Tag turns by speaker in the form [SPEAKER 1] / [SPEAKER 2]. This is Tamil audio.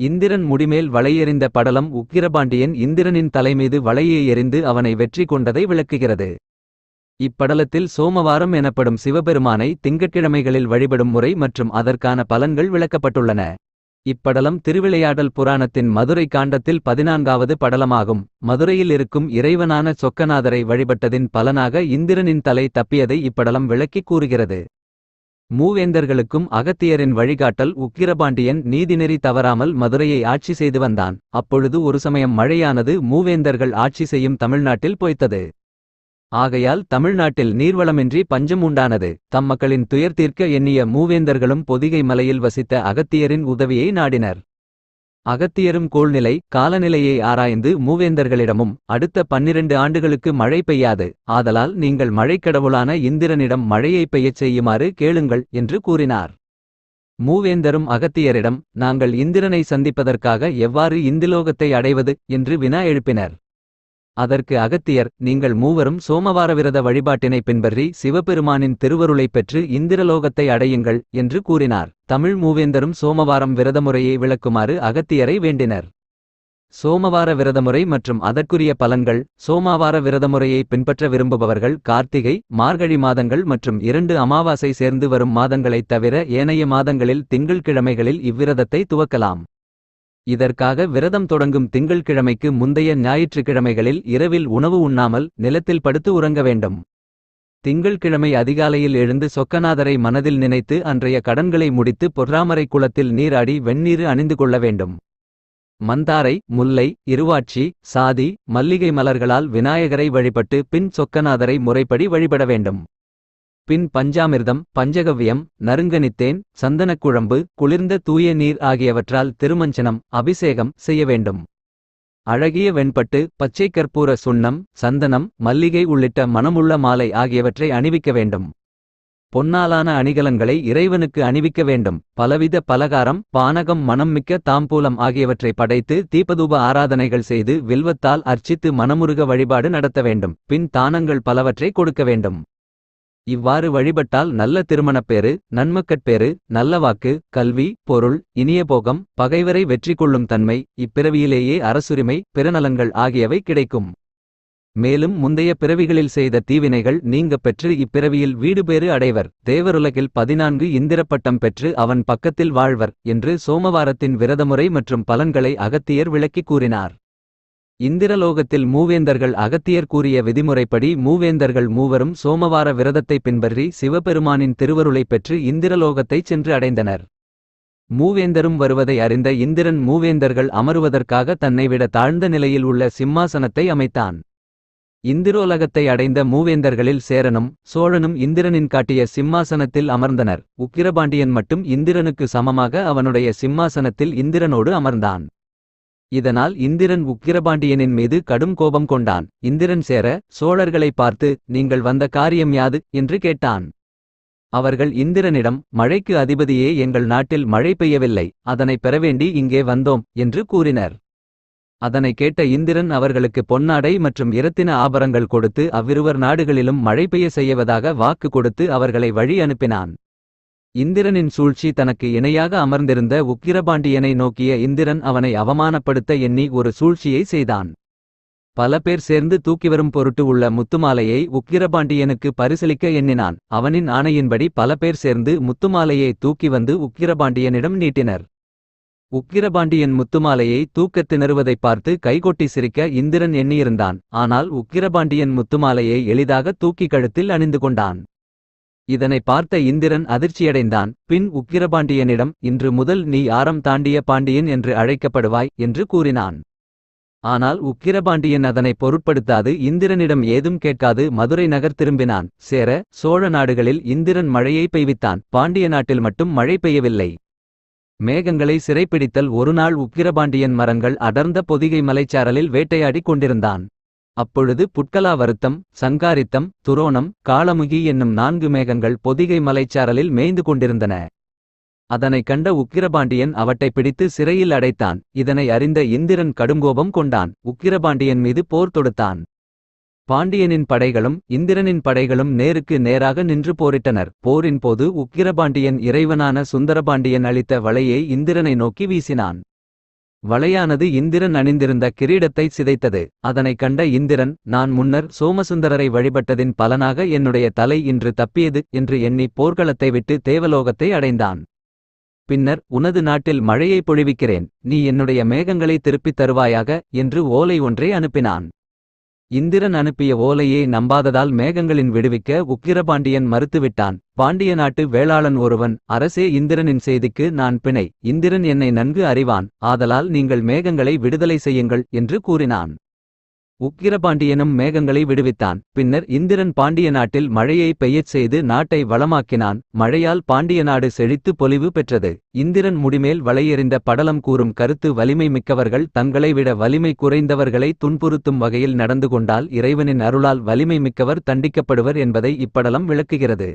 [SPEAKER 1] இந்திரன் முடிமேல் வளையெறிந்த படலம் உக்கிரபாண்டியன் இந்திரனின் தலைமீது வளையை எறிந்து அவனை வெற்றி கொண்டதை விளக்குகிறது. இப்படலத்தில் சோமவாரம் எனப்படும் சிவபெருமானை திங்கட்கிழமைகளில் வழிபடும் முறை மற்றும் அதற்கான பலன்கள் விளக்கப்பட்டுள்ளன. இப்படலம் திருவிளையாடல் புராணத்தின் மதுரை காண்டத்தில் பதினான்காவது படலமாகும். மதுரையில் இருக்கும் இறைவனான சொக்கநாதரை வழிபட்டதின் பலனாக இந்திரனின் தலை தப்பியதை இப்படலம் விளக்கிக் கூறுகிறது. மூவேந்தர்களுக்கும் அகத்தியரின் வழிகாட்டல் உக்கிரபாண்டியன் நீதிநெறி தவறாமல் மதுரையை ஆட்சி செய்து வந்தான். அப்பொழுது ஒரு சமயம் மழையானது மூவேந்தர்கள் ஆட்சி செய்யும் தமிழ்நாட்டில் பொய்த்தது. ஆகையால் தமிழ்நாட்டில் நீர்வளமின்றி பஞ்சம் உண்டானது. தம் மக்களின் துயர் தீர்க்க எண்ணிய மூவேந்தர்களும் பொதிகை மலையில் வசித்த அகத்தியரின் உதவியை நாடினர். அகத்தியரும் கோள்நிலை காலநிலையை ஆராய்ந்து மூவேந்தர்களிடமும் அடுத்த பன்னிரண்டு ஆண்டுகளுக்கு மழை பெய்யாது. ஆதலால் நீங்கள் மழைக்கடவுளான இந்திரனிடம் மழையை பெய்யச் செய்யுமாறு கேளுங்கள் என்று கூறினார். மூவேந்தரும் அகத்தியரிடம் நாங்கள் இந்திரனை சந்திப்பதற்காக எவ்வாறு இந்திலோகத்தை அடைவது என்று வினா எழுப்பினர். அதற்கு அகத்தியர் நீங்கள் மூவரும் சோமவார விரத வழிபாட்டினை பின்பற்றி சிவபெருமானின் திருவருளைப் பெற்று இந்திரலோகத்தை அடையுங்கள் என்று கூறினார். தமிழ் மூவேந்தரும் சோமவாரம் விரதமுறையை விளக்குமாறு அகத்தியரை வேண்டினர். சோமவார விரதமுறை மற்றும் அதற்குரிய பலன்கள் சோமாவார விரதமுறையை பின்பற்ற விரும்புபவர்கள் கார்த்திகை மார்கழி மாதங்கள் மற்றும் இரண்டு அமாவாசை சேர்ந்து வரும் மாதங்களைத் தவிர ஏனைய மாதங்களில் திங்கள்கிழமைகளில் இவ்விரதத்தை துவக்கலாம். இதற்காக விரதம் தொடங்கும் திங்கள்கிழமைக்கு முந்தைய ஞாயிற்றுக்கிழமைகளில் இரவில் உணவு உண்ணாமல் நிலத்தில் படுத்து உறங்க வேண்டும். திங்கள்கிழமை அதிகாலையில் எழுந்து சொக்கநாதரை மனதில் நினைத்து அன்றைய கடன்களை முடித்து பொறாமரை குளத்தில் நீராடி வெந்நீர் அணிந்து கொள்ள வேண்டும். மந்தாரை முல்லை இருவாட்சி சாதி மல்லிகை மலர்களால் விநாயகரை வழிபட்டு பின் சொக்கநாதரை முறைப்படி வழிபட வேண்டும். பின் பஞ்சாமிர்தம் பஞ்சகவ்யம் நறுங்கனித்தேன் சந்தனக்குழம்பு குளிர்ந்த தூய நீர் ஆகியவற்றால் திருமஞ்சனம் அபிஷேகம் செய்ய வேண்டும். அழகிய வெண்பட்டு பச்சை கற்பூர சுண்ணம் சந்தனம் மல்லிகை உள்ளிட்ட மணமுள்ள மாலை ஆகியவற்றை அணிவிக்க வேண்டும். பொன்னாலான அணிகலன்களை இறைவனுக்கு அணிவிக்க வேண்டும். பலவித பலகாரம் பானகம் மனம் மிக்க தாம்பூலம் ஆகியவற்றை படைத்து தீபதூப ஆராதனைகள் செய்து வில்வத்தால் அர்ச்சித்து மனமுருக வழிபாடு நடத்த வேண்டும். பின் தானங்கள் பலவற்றை கொடுக்க வேண்டும். இவ்வாறு வழிபட்டால் நல்ல திருமணப்பேறு நன்மக்கட்பேறு நல்ல வாக்கு கல்வி பொருள் இனிய போகம் பகைவரை வெற்றி கொள்ளும் தன்மை இப்பிறவியிலேயே அரசுரிமை பிறநலங்கள் ஆகியவை கிடைக்கும். மேலும் முந்தைய பிறவிகளில் செய்த தீவினைகள் நீங்க பெற்று இப்பிறவியில் வீடுபேறு அடைவர். தேவருலகில் பதினான்கு இந்திரப்பட்டம் பெற்று அவன் பக்கத்தில் வாழ்வர் என்று சோமவாரத்தின் விரதமுறை மற்றும் பலன்களை அகத்தியர் விளக்கிக் கூறினார். இந்திரலோகத்தில் மூவேந்தர்கள் அகத்தியர் கூறிய விதிமுறைப்படி மூவேந்தர்கள் மூவரும் சோமவார விரதத்தை பின்பற்றி சிவபெருமானின் திருவருளைப் பெற்று இந்திரலோகத்தைச் சென்று அடைந்தனர். மூவேந்தரும் வருவதை அறிந்த இந்திரன் மூவேந்தர்கள் அமருவதற்காக தன்னை விட தாழ்ந்த நிலையில் உள்ள சிம்மாசனத்தை அமைத்தான். இந்திரோலகத்தை அடைந்த மூவேந்தர்களில் சேரனும் சோழனும் இந்திரனின் காட்டிய சிம்மாசனத்தில் அமர்ந்தனர். உக்கிரபாண்டியன் மட்டும் இந்திரனுக்கு சமமாக அவனுடைய சிம்மாசனத்தில் இந்திரனோடு அமர்ந்தான். இதனால் இந்திரன் உக்கிரபாண்டியனின் மீது கடும் கோபம் கொண்டான். இந்திரன் சேர சோழர்களை பார்த்து நீங்கள் வந்த காரியம் யாது? என்று கேட்டான். அவர்கள் இந்திரனிடம் மழைக்கு அதிபதியே எங்கள் நாட்டில் மழை பெய்யவில்லை. அதனை பெறவேண்டி இங்கே வந்தோம் என்று கூறினர். அதனை கேட்ட இந்திரன் அவர்களுக்கு பொன்னாடை மற்றும் இரத்தின ஆபரங்கள் கொடுத்து அவ்விருவர் நாடுகளிலும் மழை பெய்ய செய்வதாக வாக்கு கொடுத்து அவர்களை வழி அனுப்பினான். இந்திரனின் சூழ்ச்சி தனக்கு இணையாக அமர்ந்திருந்த உக்கிரபாண்டியனை நோக்கிய இந்திரன் அவனை அவமானப்படுத்த எண்ணி ஒரு சூழ்ச்சியை செய்தான். பல பேர் சேர்ந்து தூக்கிவரும் பொருட்டு உள்ள முத்துமாலையை உக்கிரபாண்டியனுக்கு பரிசளிக்க எண்ணினான். அவனின் ஆணையின்படி பல பேர் சேர்ந்து முத்துமாலையை தூக்கி வந்து உக்கிரபாண்டியனிடம் நீட்டினர். உக்கிரபாண்டியன் முத்துமாலையை தூக்கத் திணறுவதைப் பார்த்து கைகொட்டி சிரிக்க இந்திரன் எண்ணியிருந்தான். ஆனால் உக்கிரபாண்டியன் முத்துமாலையை எளிதாக தூக்கி கழுத்தில் அணிந்து கொண்டான். இதனை பார்த்த இந்திரன் அதிர்ச்சியடைந்தான். பின் உக்கிரபாண்டியனிடம் இன்று முதல் நீ ஆரம் தாண்டிய பாண்டியன் என்று அழைக்கப்படுவாய் என்று கூறினான். ஆனால் உக்கிரபாண்டியன் அதனை பொருட்படுத்தாது இந்திரனிடம் ஏதும் கேட்காது மதுரை நகர் திரும்பினான். சேர சோழ நாடுகளில் இந்திரன் மழையை பெய்வித்தான். பாண்டிய நாட்டில் மட்டும் மழை பெய்யவில்லை. மேகங்களை சிறைப்பிடித்தல் ஒருநாள் உக்கிரபாண்டியன் மரங்கள் அடர்ந்த பொதிகை மலைச்சாரலில் வேட்டையாடிக் கொண்டிருந்தான். அப்பொழுது புட்கலா வருத்தம் சங்காரித்தம் துரோணம் காளமுகி என்னும் நான்கு மேகங்கள் பொதிகை மலைச்சாரலில் மேய்ந்து கொண்டிருந்தன. அதனை கண்ட உக்கிரபாண்டியன் அவற்றை பிடித்து சிறையில் அடைத்தான். இதனை அறிந்த இந்திரன் கடுங்கோபம் கொண்டான். உக்கிரபாண்டியன் மீது போர் தொடுத்தான். பாண்டியனின் படைகளும் இந்திரனின் படைகளும் நேருக்கு நேராக நின்று போரிட்டனர். போரின் போது உக்கிரபாண்டியன் இறைவனான சுந்தரபாண்டியன் அளித்த வலையை இந்திரனை நோக்கி வீசினான். வளையானது இந்திரன் அணிந்திருந்த கிரீடத்தை சிதைத்தது. அதனைக் கண்ட இந்திரன் நான் முன்னர் சோமசுந்தரரை வழிபட்டதின் பலனாக என்னுடைய தலை இன்று தப்பியது என்று எண்ணி போர்க்களத்தை விட்டு தேவலோகத்தை அடைந்தான். பின்னர் உனது நாட்டில் மழையை பொழிவிக்கிறேன். நீ என்னுடைய மேகங்களை திருப்பித் தருவாயாக என்று ஓலை ஒன்றை அனுப்பினான். இந்திரன் அனுப்பிய ஓலையை நம்பாததால் மேகங்களின் விடுவிக்க உக்கிரபாண்டியன் மறுத்துவிட்டான். பாண்டிய நாட்டு வேளாளன் ஒருவன் அரசே இந்திரனின் செய்திக்கு நான் பிணை. இந்திரன் என்னை நன்கு அறிவான். ஆதலால் நீங்கள் மேகங்களை விடுதலை செய்யுங்கள் என்று கூறினான். உக்கிரபாண்டியனும் மேகங்களை விடுவித்தான். பின்னர் இந்திரன் பாண்டிய நாட்டில் மழையை பெய்யச் செய்து நாட்டை வளமாக்கினான். மழையால் பாண்டிய நாடு செழித்து பொலிவு பெற்றது. இந்திரன் முடிமேல் வளையெறிந்த படலம் கூறும் கருத்து வலிமை மிக்கவர்கள் தங்களை விட வலிமை குறைந்தவர்களை துன்புறுத்தும் வகையில் நடந்து கொண்டால் இறைவனின் அருளால் வலிமை மிக்கவர் தண்டிக்கப்படுவர் என்பதை இப்படலம் விளக்குகிறது.